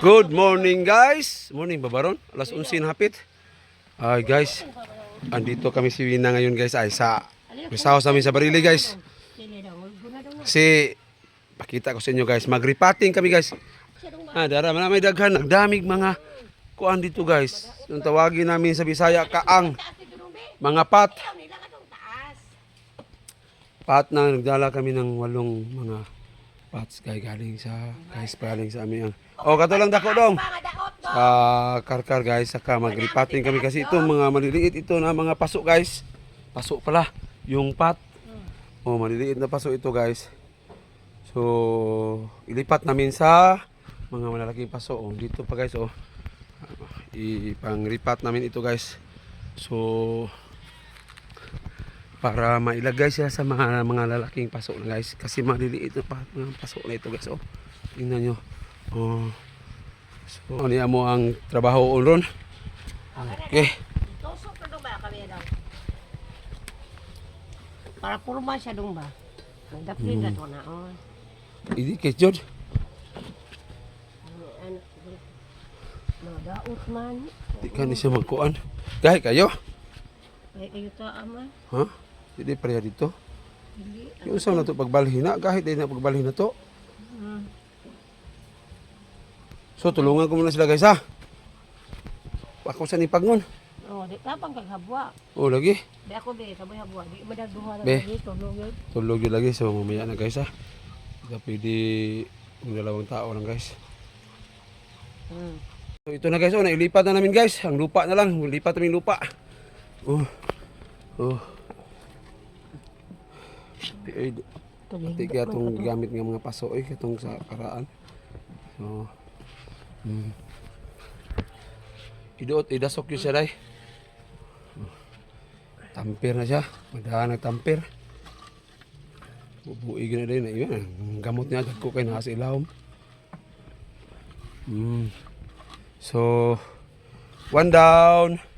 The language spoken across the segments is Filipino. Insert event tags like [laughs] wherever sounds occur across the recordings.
Good morning guys. Morning babaron. Alas 11 na hapit. Ay guys. Andito kami si Wina ngayon guys ay sa house namin sa Barili guys. Kasi pakita ko sa inyo guys. Magripating kami guys. Ah, dara man may daghan. Ang daming mga kuan dito guys. Yung tawagin namin sa Bisaya kaang mga pat. Pat na nagdala kami ng walong mga pats guys galing sa guys galing sa amin. Oh, kato lang dako dong. Sa karkar guys, saka magripating kami kasi itong mga maliliit ito na mga paso guys. Paso pala yung pat. Oh, maliliit na paso ito guys. So, ilipat namin sa mga malalaking paso. Oh, dito pa guys, oh. Ipang-ripat namin ito guys. So, para mailagay siya sa mga mga lalaking paso na guys. Kasi maliliit na pa, mga paso na ito guys, oh. Tingnan nyo. Oh. So, niya mo ang trabaho ron. Okay. Na dong ba kami daw? Para purma siya dong ba? Ang daplin na to na. Oh. Idi kay Jod. Ano? Mga daot man. Di ka ni siya magkuan. Gahi kayo. Ay kayo ta ama. Ha? Hindi pareha dito. Dili. Yung sa na to pagbalhin na. Kahit din na pagbalhin na to. Hmm. So, tulungan ko muna sila guys ha. Ako sa nipagngon. Oh, di tapang kag habwa. O, lagi. Di ako be saboy habwa. Di madagduha na Be. dito no yun. Tulog yun lagi. So, mamaya na guys ha. Hindi pwede yung dalawang tao lang guys. Hmm. So, ito na guys. Oh, nailipat na namin guys. Ang lupa na lang. Lipat namin lupa. Oh. Oh. Ay, Pati kaya itong gamit ng mga paso eh, itong sa karaan. So, mm. Iduot, idasok yun siya day. Tampir na siya. Madahan nagtampir. Bubuig na din. Ayun, ang gamot niya. Dagko kay nasa ilawom. Mm. So, one down.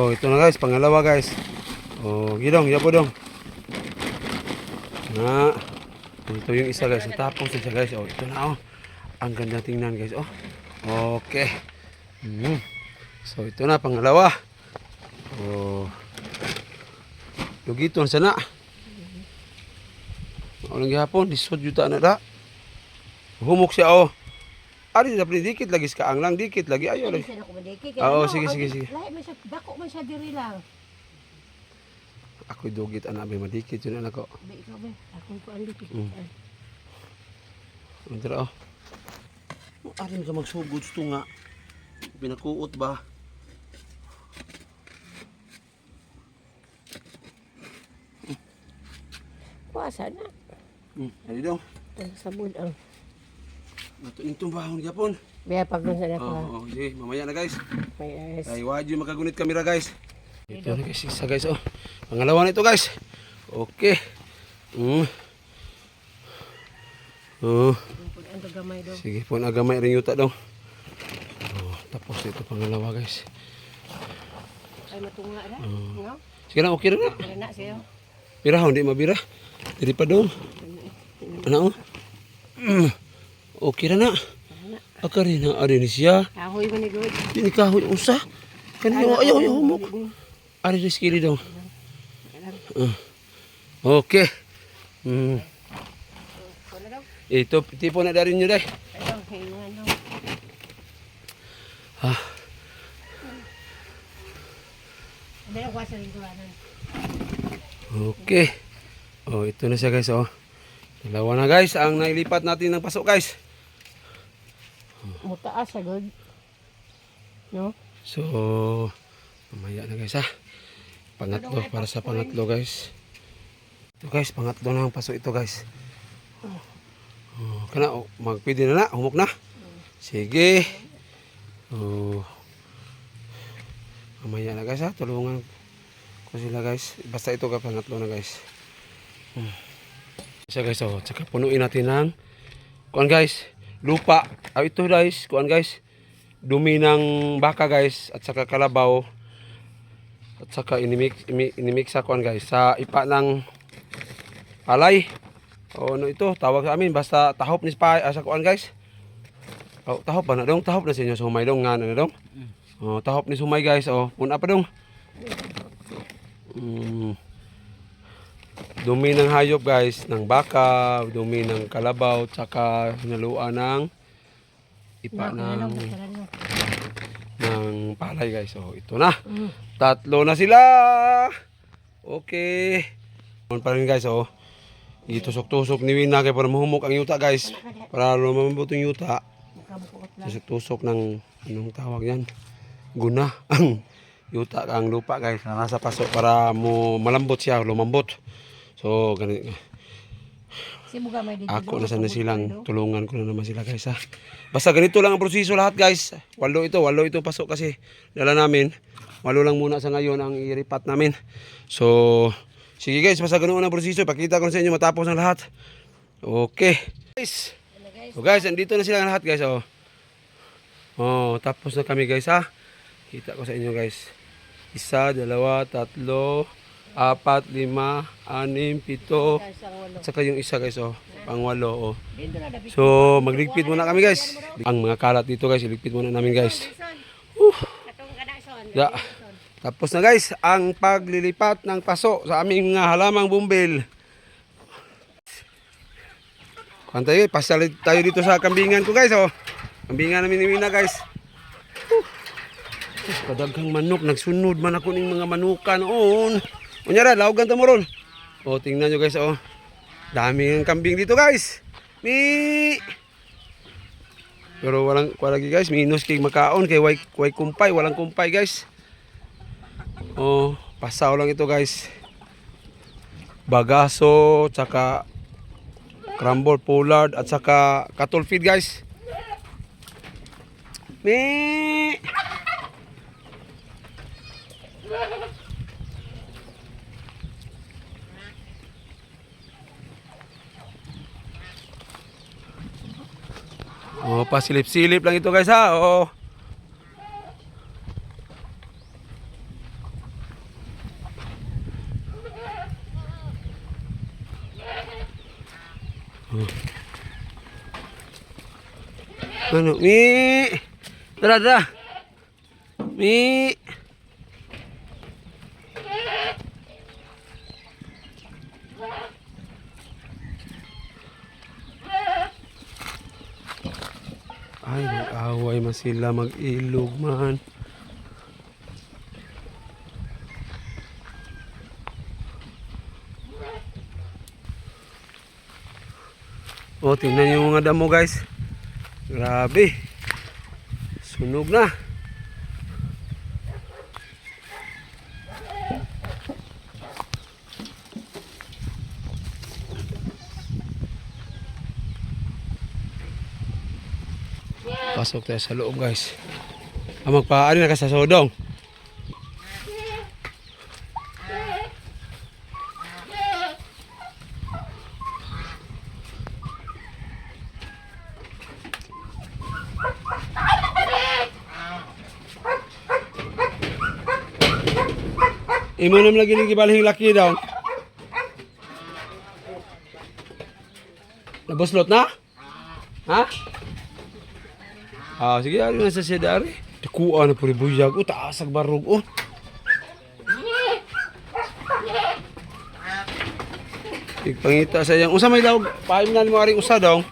Oh, ito na guys, pangalawa guys. Oh, gidong, yabo dong. Na. Ito yung isa guys, tapos siya guys. Oh, ito na oh. Ang ganda tingnan guys. Oh. Okay. Mm. So, ito na pangalawa. Oh. Lugiton sana. Ano gihapon, lisod juta na da. Humok siya oh. Ari dapat dikit lagi sa kaang lang, dikit lagi ayo lagi. Ako. Oo, sige, sige, sige. Lahi man siya, dako man diri lang. Ako'y dugit anak may madikit yun anak ko. Be ikaw be. Ako ko andi. Mm. Antara oh. Arin ka magsugod ito nga. Pinakuot ba? Kuasa na. Hmm, ali daw. Ang sabon ang. Nato intong bahon gyapon. Biya pag sa na Oo, oh, sige, mamaya na guys. May Ay, wadyo makagunit kamera guys. Ito na guys, isa guys oh. Pangalawa na ito guys. Okay. Mm. Oh, sige po nagamay rin yuta daw. Oh, tapos ito pangalawa guys. Ay matungla na. No? Sige na, okay na na. Wala na siya. Birahon, di mabira. Diri pa daw. Ano? Mm. Okay na na. Aka rin na ari ni siya. Kahoy man ni good. Di ni kahoy usa. Kanino ayaw ayaw humok. Ari ni skili daw. Ah. Okay. Mm. Ito tipo na darin nyo dai. Ah. Ano? Okay. Oh, ito na siya guys oh. Dalawa na guys ang nailipat natin ng pasok guys. Mutaas sa good. No? So, mamaya na guys ha. Pangatlo, para sa pangatlo guys. Ito guys, pangatlo na ang paso ito guys. Oh, kana, oh, magpwede na na, humok na. Sige. Oh. Mamaya na guys ha, tulungan ko sila guys. Basta ito ka pangatlo na guys. Hmm. Isa guys, oh, tsaka punuin natin ng kuan guys, lupa. Ah, ito guys, kuan guys, dumi ng baka guys at saka kalabaw at saka inimix imi- inimix sa kuan guys sa ipa ng palay. O ano ito, tawag sa amin basta tahop ni pa ah, kuan guys. Oh, tahop ba na dong? Tahop na sa inyo sumay dong nga na dong. Oh, tahop ni sumay guys. Oh, una pa dong. Mm. Dumi ng hayop guys, ng baka, dumi ng kalabaw, tsaka hinaluan ng ipa ng ng palay guys. So ito na. Tatlo na sila. Okay. Ano pa rin guys oh. Itusok-tusok ni Wina kay para mahumok ang yuta guys. Para lumambot yung yuta. Tusok-tusok ng anong tawag yan. Guna [laughs] ang yuta ang lupa guys. na Nasa paso para mo malambot siya, lumambot. So ganito. Ako na sana silang tulungan ko na naman sila guys ha. Basta ganito lang ang proseso lahat guys. Walo ito, walo ito pasok kasi dala namin. Walo lang muna sa ngayon ang iripat namin. So, sige guys, basta ganoon ang proseso. Pakita ko na sa inyo matapos ang lahat. Okay. Guys. So guys, andito na sila lahat guys. Oh. Oh, tapos na kami guys ha. Kita ko sa inyo guys. Isa, dalawa, tatlo, apat, lima, anim, pito, at saka yung isa guys, oh, pangwalo, oh. So, magligpit muna kami guys. Ang mga kalat dito guys, iligpit muna namin guys. Ya. Tapos na guys, ang paglilipat ng paso sa aming mga halamang bumbil. Kuhan tayo, pasalit tayo dito sa kambingan ko guys, oh. Kambingan namin ni Mina guys. Kadaghang manok, nagsunod man ako ng mga manukan noon. Unyara, lawgan ta mo ron. O, tingnan nyo guys, oh. Daming kambing dito guys. Mi! Pero walang, wala lagi guys, minus kay makaon, kay way, way kumpay, walang kumpay guys. Oh, pasaw lang ito guys. Bagaso, tsaka crumble pollard, at saka cattle feed guys. Mi! Pasilip-silip lang ito guys ha. Oh. Ano? Mi! Tara! Mi! Sila mag-ilog man. Oh, tingnan yung mga damo guys. Grabe. Sunog na. Pasok tayo sa loob guys. Ah, magpaari na ka sa sodong. Imo lagi ni gibalhing laki daw. Nabuslot na? Ha? Ah, sige, ari na sa siya dari. Dikuan na puri buyag. O, taas ang barog. O. Ipangita sa iyang. Unsa may daw, paim na mo aring usa daw.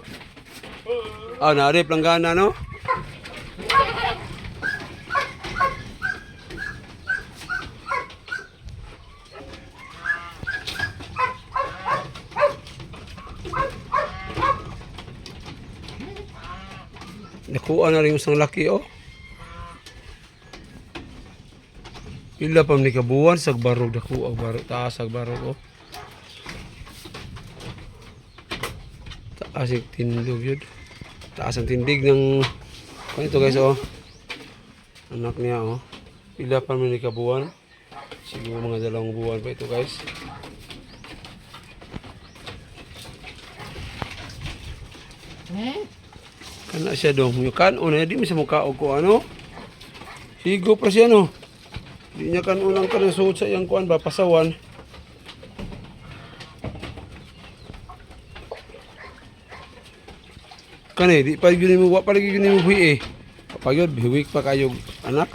Ah, naari planggana no? Nakuha na rin yung isang laki, oh. Pila pa ni kabuwan sa barog dako ang barog taas ang barog oh. Taas ang tindog yun. Taas ang tindig ng ano ito guys oh. Anak niya oh. Pila pa ni kabuwan. Siguro mga dalawang buwan pa ito guys. Kana siya dong. Yung kan, una di mo sa mukha o ko ano. Sigo pa siya no. Di niya kan unang kanang suot sa iyang kuan ba pasawan. Kani di pa gyud mo wa pa gyud mo buhi eh. Kapag yun, bihuwik pa kayo anak.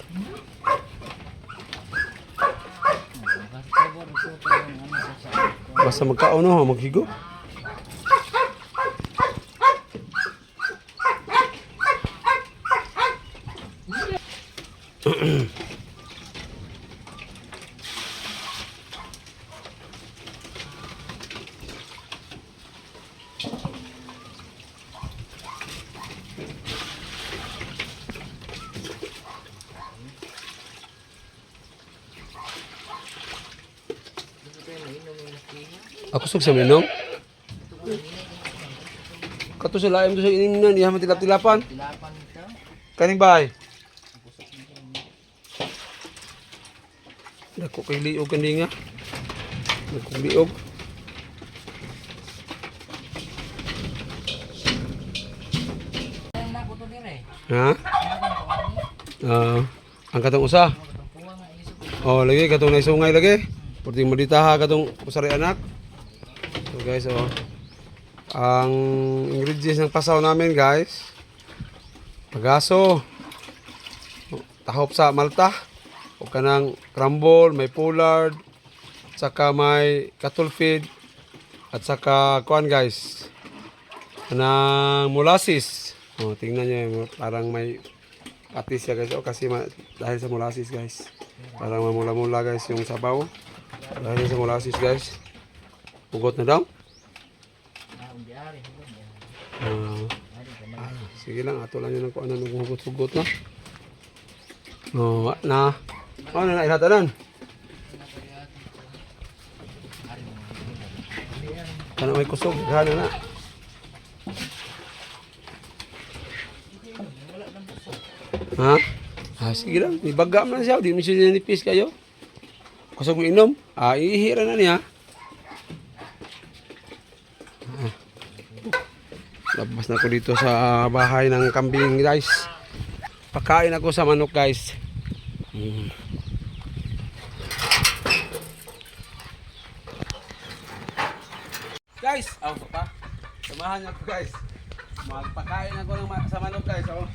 Basta magkaon no, maghigo. Ako sug sa minom. Kato sa laim sa inimnan, iha man tilap-tilapan. Kaning bahay. Dako kay liog kani nga. Dako liog. Ha? Ah, ang katong usa. Oh, lagi katong naisungay lagi. Purting mo ditaha katong usari anak. Guys, oh. Ang ingredients ng pasaw namin, guys. Pagaso. Tahop sa Malta. O kanang crumble, may pollard, saka may cattle feed, at saka kuan guys. Kanang molasses. Oh, tingnan niyo, parang may patis siya guys. O kasi ma- dahil sa molasses guys. Parang mamula-mula guys yung sabaw. Dahil sa molasses guys. Pugot na daw. Sige lang, ato lang yun ang kung ano nung hugot-hugot na. No, na. Ano na ilatanan? Kana may kusog, gana na. Ha? Ah, sige lang, ibaga man siya, di mo siya nipis kayo. Kusog mo inom, ah, ihira na niya. Labas na ako dito sa bahay ng kambing guys. Pakain ako sa manok guys. Mm. Guys, oh, pa. Samahan niyo ako guys. Magpakain ako ng ma- sa manok guys. Oh.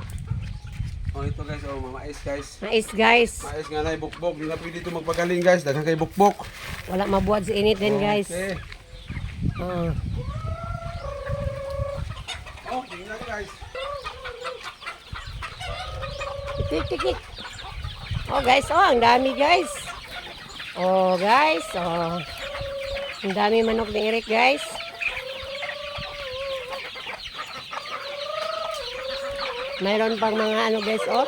Oh, ito guys, oh, mamais guys. Mais guys. Mais nga na bukbok, hindi na pwede ito magpagaling guys. Daghang kay bukbok. Wala mabuhat sa init din guys. Okay. Oh. Oh, guys. Tikik. Oh guys, oh ang dami guys. Oh guys, oh. Ang dami manok ni Eric guys. Mayroon pang mga ano guys, oh.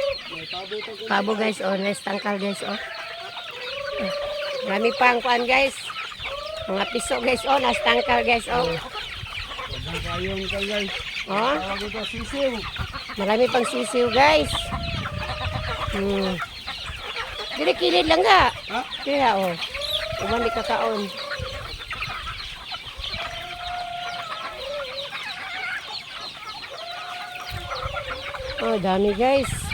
Pabo guys, oh. Nice tangkal guys, oh. Marami pang kuan guys. Mga piso guys, oh. Nice tangkal guys, oh. Ka guys. Oh. Marami pang sisiw guys. Hmm. Dili kilid lang ga. Ha? Kaya oh. Uban di kakaon. Oh, dami guys.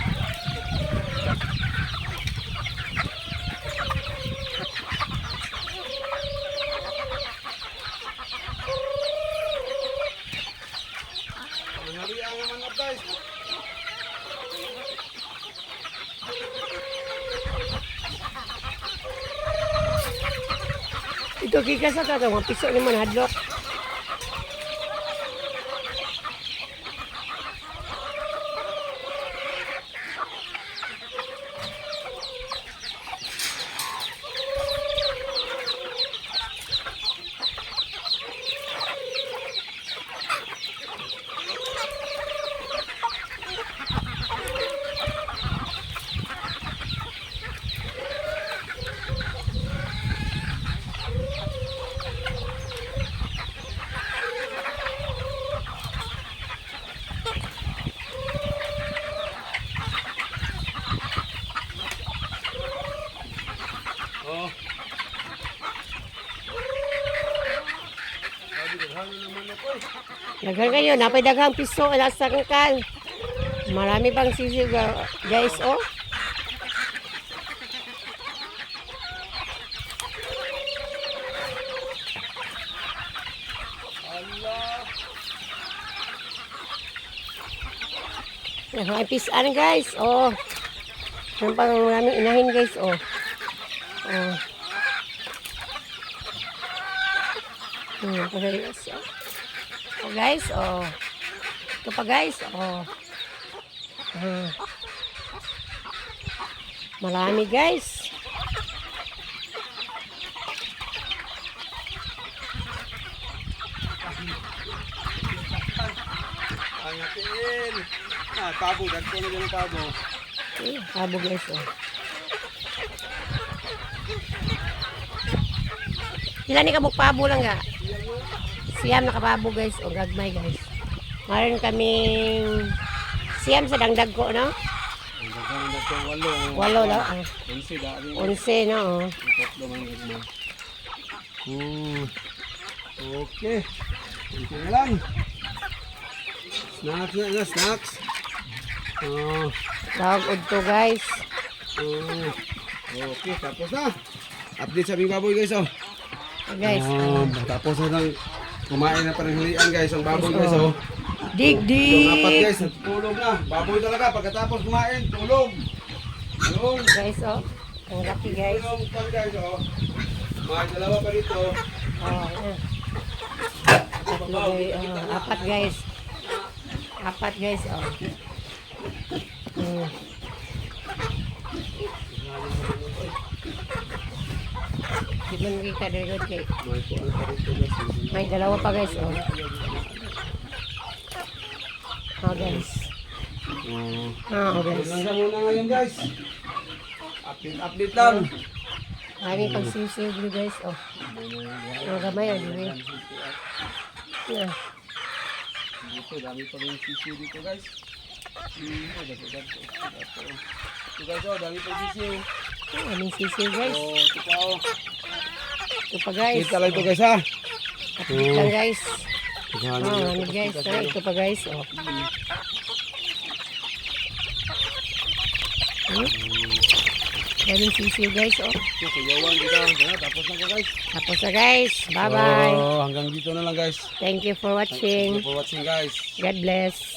Ito gigas sa tato, mga piso ni man hadlok. Daghan kayo, napay daghang piso na sa kangkal. Marami pang sisiw uh, guys, oh. Allah. Ang pisan guys, oh. Yan pang inahin guys, oh. Oh. Hmm, pagkali guys, oh oh guys. Oh. Ito pa guys. Oh. Ah. Marami guys. Angatin. Ah, tabo. Dagko na yung tabo. Eh, Habo guys. Oh. Sila ni kabuk pabo lang ga. Siyam nakapabo guys. O gagmay guys. Maroon kaming siyam sa dangdag ko, no? Walo. Walo daw. Ah. Unse, no? Oh. Okay. Okay na lang. Snacks na, na snacks. Oh, Tawag udto guys. oh. Okay, tapos na. Update sa aming baboy guys oh. Guys. Oh, tapos na lang kumain na pananghalian guys ang baboy guys oh. Dig, Itong apat dig. guys, tulog na. Baboy talaga pagkatapos kumain, tulog. Tulog. Guys, oh. Ang laki guys. Tulog pan guys oh. May dalawa pa dito. Oh, ayan. Tatlo guys. Oh, apat guys. Apat guys, oh. Hmm. Di man kita dari road kay. May dalawa pa guys, oh. Oh, guys. Oh. Oh, guys. Lang sa muna ngayon guys. Update update lang. Aming pagsisiw dito guys, oh. Ang gamay, oh, dito. Yeah. Dito dami pa rin sisiw dito guys. Ito guys oh, dami pa sisiw. Aming sisiw guys. Oh, ito pa oh. Ito pa guys. Kita lang ito guys ha. Update lang guys. Tignan Oh, ano guys, ito pa guys, oh. Hmm? Daming sisiw guys, oh. Dito. Sana, tapos na guys. Tapos na guys. Bye-bye. Oh, hanggang dito na lang guys. Thank you for Thank you watching. for watching guys. God bless.